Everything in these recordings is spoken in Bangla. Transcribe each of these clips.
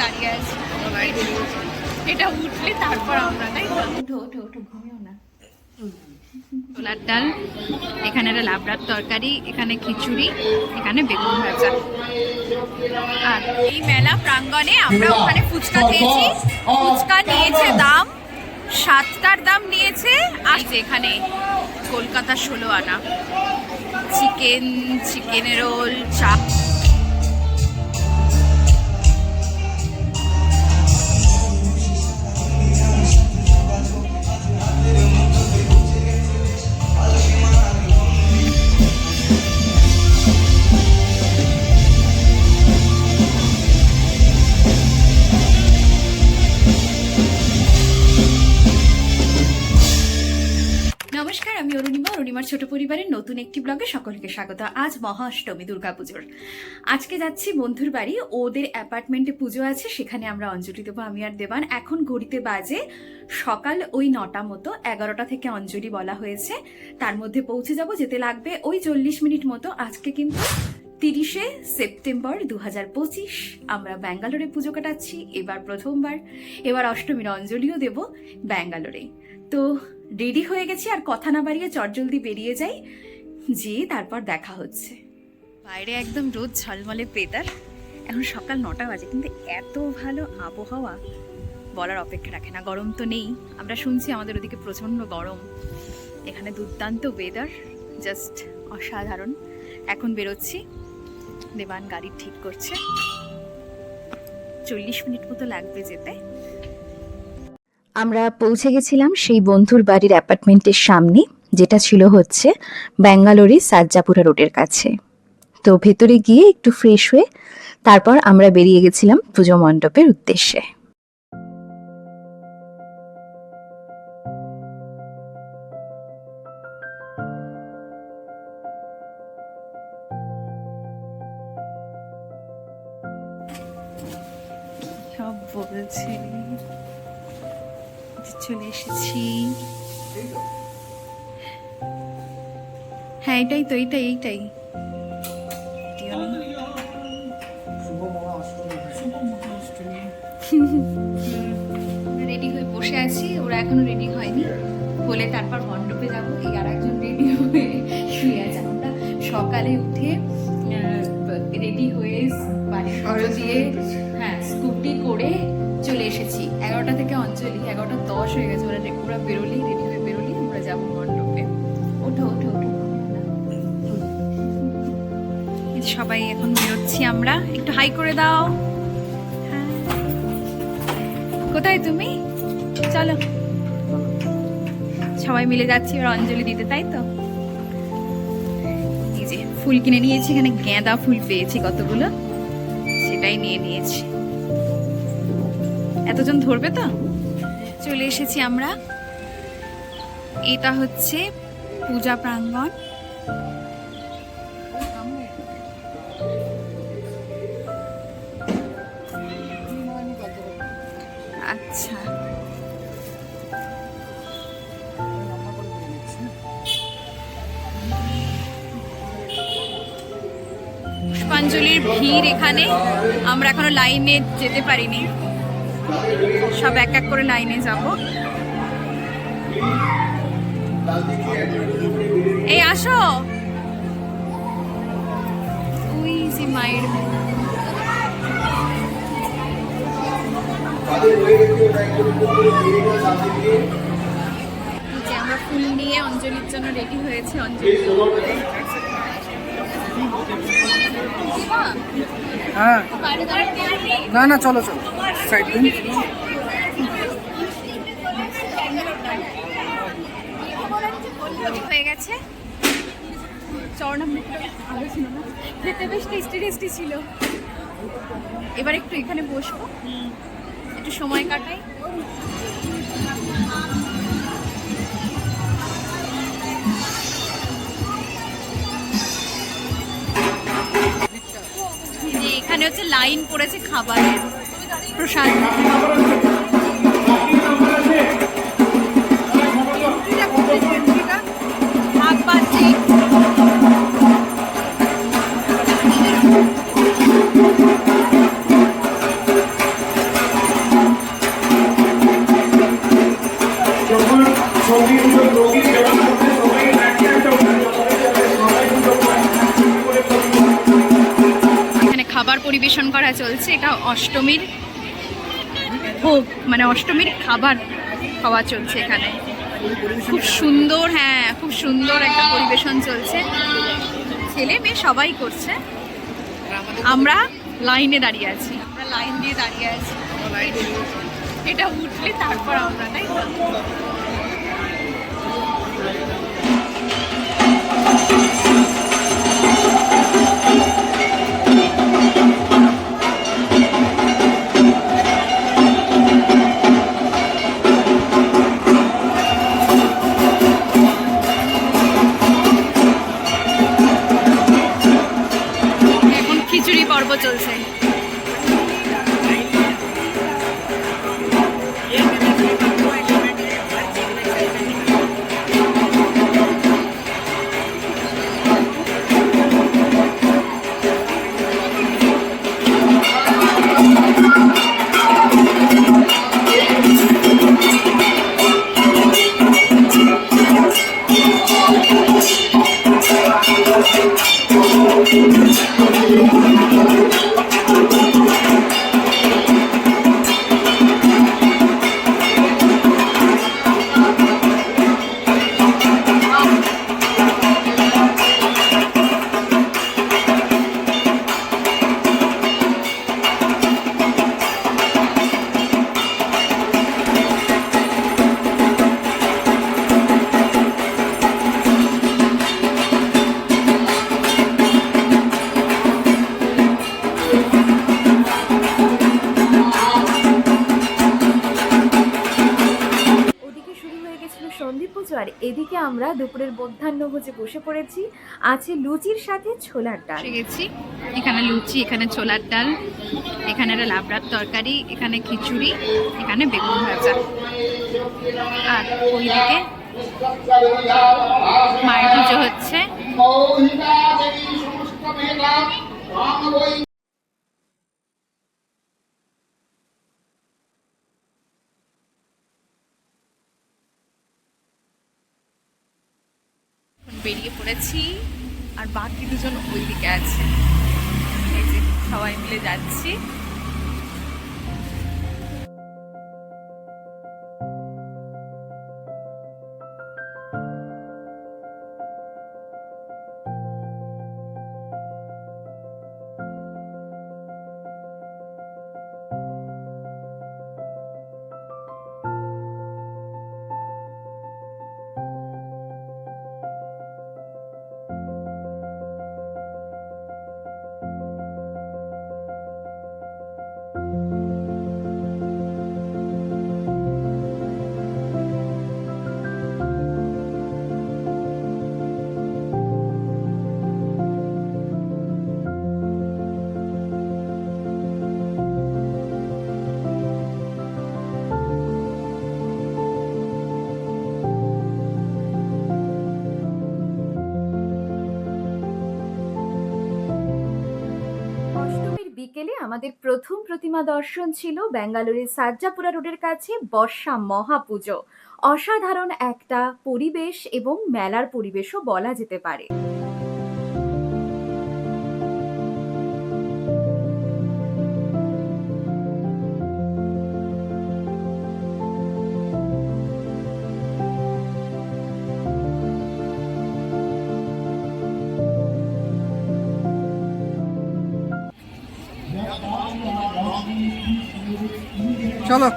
দাঁড়িয়ে আছি। এটা উঠলে তারপর আমরা তাই উঠো ওঠো ওঠো ঘুমিও না। ছোলার ডাল এখানে একটা লাবড়ার তরকারি এখানে খিচুড়ি এখানে বেগুন ভাজা। আর এই মেলা প্রাঙ্গণে আমরা ওখানে ফুচকা খেয়েছি। ফুচকা নিয়েছে দাম সাতটার দাম নিয়েছে। আর এখানে কলকাতা ষোলো আনা। চিকেন চিকেন রোল চাপ ছোট পরিবারের নতুন একটি ব্লগে সকলকে স্বাগত। আজ মহাষ্টমী দুর্গাপুজোর। আজকে যাচ্ছি বন্ধুর বাড়ি। ওদের অ্যাপার্টমেন্টে পুজো আছে, সেখানে আমরা অঞ্জলি দেবো, আমি আর দেবান। এখন ঘড়িতে বাজে সকাল ওই নটা মতো, এগারোটা থেকে অঞ্জলি বলা হয়েছে। তার মধ্যে পৌঁছে যাব, যেতে লাগবে ওই চল্লিশ মিনিট মতো। আজকে কিন্তু তিরিশে সেপ্টেম্বর দু হাজার পঁচিশ, আমরা ব্যাঙ্গালোরে পুজো কাটাচ্ছি, এবার প্রথমবার। এবার অষ্টমীর অঞ্জলিও দেব ব্যাঙ্গালোরে। তো রেডি হয়ে গেছি আর কথা না বাড়িয়ে চটজলদি বেরিয়ে যাই। যে তারপর দেখা হচ্ছে। বাইরে একদম রোদ ঝলমলে পেদার এখন সকাল নটা বাজে, কিন্তু এত ভালো আবহাওয়া। বলার অপেক্ষা রাখে না, গরম তো নেই। আমরা শুনছি আমাদের ওদিকে প্রচণ্ড গরম। এখানে দুর্দান্ত ওয়েদার জাস্ট অসাধারণ। এখন বেরোচ্ছি। দেবান গাড়ি ঠিক করছে। চল্লিশ মিনিট মতো লাগবে যেতে। আমরা পৌঁছে গেছিলাম সেই বন্ধুর বাড়ির অ্যাপার্টমেন্টের সামনে, যেটা ছিল হচ্ছে ব্যাঙ্গালোরি সাজ্জাপুরা রোডের কাছে। তো ভেতরে গিয়ে একটু ফ্রেশ হয়ে তারপর আমরা বেরিয়ে গেছিলাম পুজো মণ্ডপের উদ্দেশ্যে। বলছে। চলে এসেছি। হ্যাঁ এটাই তো এইটাই এইটাই রেডি হয়ে বসে আছি ওরা এখনও রেডি হয়নি। হলে তারপর মণ্ডপে যাব এই আর একজন রেডি হয়ে শুয়ে আছে। আমরা সকালে উঠে রেডি হয়ে পুজো দিয়ে হ্যাঁ স্কুটি করে চলে এসেছি। এগারোটা থেকে অঞ্চলি এগারোটা দশ হয়ে গেছে। ওরা ওরা বেরোলেই রেডি হয়ে বেরোলেই আমরা যাব মণ্ডপে। ওঠো ওঠো ওঠো। সবাই এখন বেরোচ্ছি আমরা। একটু হাই করে দাও। কোথায় তুমি? চলো। সবাই মিলে যাচ্ছি ওরা অঞ্জলি দিতে, তাই তো? এই যে ফুল কিনে নিয়েছি, এখানে গাঁদা ফুল পেয়েছি কতগুলো? সেটাই নিয়ে নিয়েছি। এতজন ধরবে তো? চলে এসেছি আমরা। এটা হচ্ছে পূজা প্রাঙ্গণ। আচ্ছা। পুষ্পাঞ্জলির ভিড় এখানে। আমরা এখনও লাইনে যেতে পারিনি। সব এক এক করে লাইনে যাব। এই, আসো। ওই যে মায়ের যে আমরা ফুল নিয়ে অঞ্জলির জন্য রেডি হয়েছে, অঞ্জলি? হ্যাঁ? না না, চলো চলো। সাইড দিন। হয়ে গেছে। খেতে বেশ টেস্টি টেস্টি ছিল। এবার একটু এখানে বসবো। একটু সময় কাটাই। হচ্ছে লাইন পড়েছে খাবারের। প্রসাদ। করা চলছে, এটা অষ্টমীর ভোগ মানে অষ্টমীর খাবার খাওয়া চলছে এখানে। খুব সুন্দর হ্যাঁ খুব সুন্দর একটা পরিবেশন চলছে। ছেলে মেয়ে সবাই করছে। আমরা লাইনে দাঁড়িয়ে আছি। আমরা লাইন দিয়ে দাঁড়িয়ে আছি। এটা উঠলে তারপর আমরা, তাই দুপুরের মধ্যাহ্নভোজে বসে পড়েছি। আছে লুচির সাথে ছোলার ডাল। গেছি। এখানে লুচি, এখানে ছোলার ডাল, এখানে একটা লাবড়ার তরকারি, এখানে খিচুড়ি, এখানে বেগুন ভাজা। আর ওইদিকে মায়ের পুজো হচ্ছে এখন বেরিয়ে আর বাকি দুজন ওইদিকে আছে। এই যে সবাই মিলে যাচ্ছি। বিকেলে আমাদের প্রথম প্রতিমা দর্শন ছিল ব্যাঙ্গালোরের সাজ্জাপুরা রোডের কাছে বর্ষা মহাপুজো। অসাধারণ একটা পরিবেশ এবং মেলার পরিবেশও বলা যেতে পারে। চলো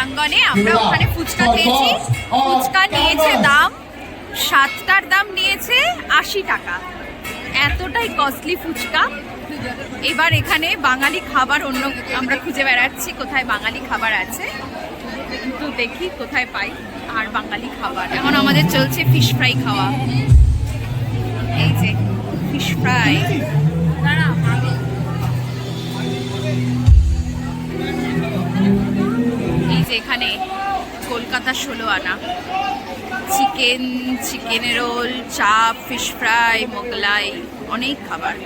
প্রাঙ্গণে আমরা ওখানে ফুচকা খেয়েছি। ফুচকা নিয়েছে দাম সাতটার দাম নিয়েছে আশি টাকা। এতটাই কস্টলি ফুচকা। এবার এখানে বাঙালি খাবার অন্য আমরা খুঁজে বেড়াচ্ছি কোথায় বাঙালি খাবার আছে। কিন্তু দেখি কোথায় পাই আর বাঙালি খাবার। এখন আমাদের চলছে ফিশ ফ্রাই খাওয়া। এই যে ফিশ ফ্রাই এখানে কলকাতা ষোলো আনা। চিকেন চিকেন রোল চাপ ফিশ ফ্রাই মোগলাই অনেক খাবার।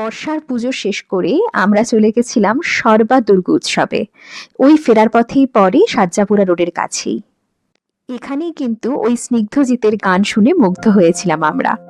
বর্ষার পুজো শেষ করে আমরা চলে গেছিলাম সর্বা দুর্গ উৎসবে। ওই ফেরার পথেই পরে সাজ্জাপুরা রোডের কাছেই। এখানেই কিন্তু ওই স্নিগ্ধজিতের গান শুনে মুগ্ধ হয়েছিলাম আমরা।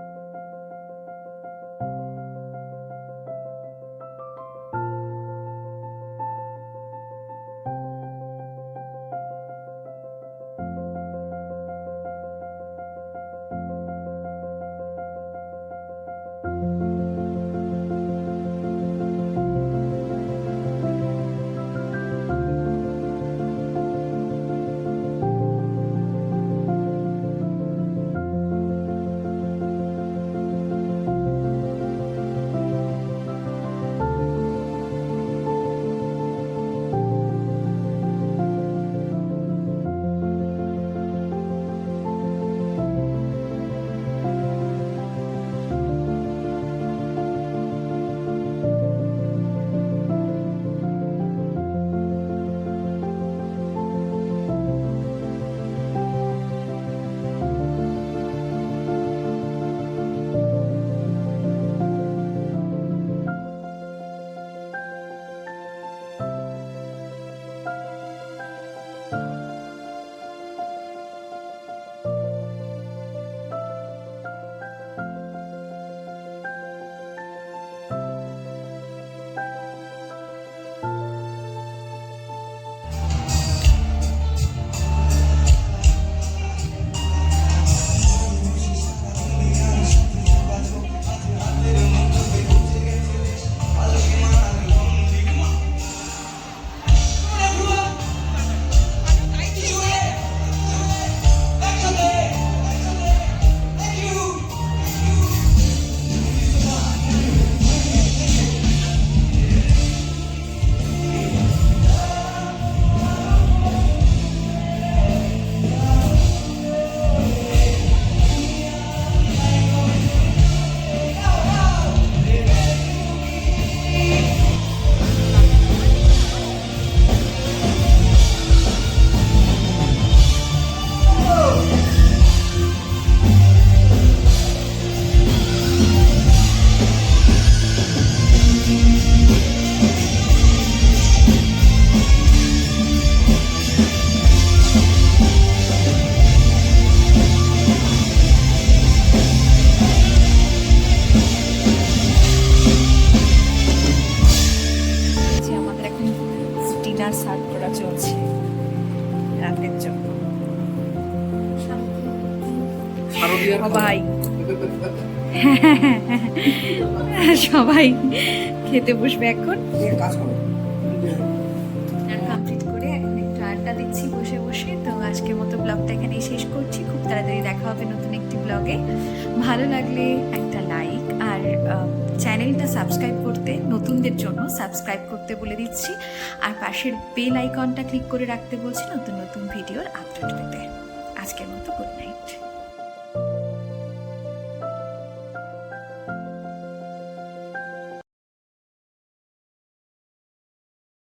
সবাই খেতে বসবে এখন। কমপ্লিট করে। এখন একটু আড্ডা দিচ্ছি বসে বসে। তো আজকের মতো ব্লগটা এখানেই শেষ করছি। খুব তাড়াতাড়ি দেখা হবে নতুন একটি ব্লগে ভালো লাগলে একটা লাইক আর চ্যানেলটা সাবস্ক্রাইব করতে নতুনদের জন্য সাবস্ক্রাইব করতে বলে দিচ্ছি। আর পাশের বেল আইকনটা ক্লিক করে রাখতে বলছি নতুন নতুন ভিডিওর আপডেট পেতে। আজকের মতো গুড নাইট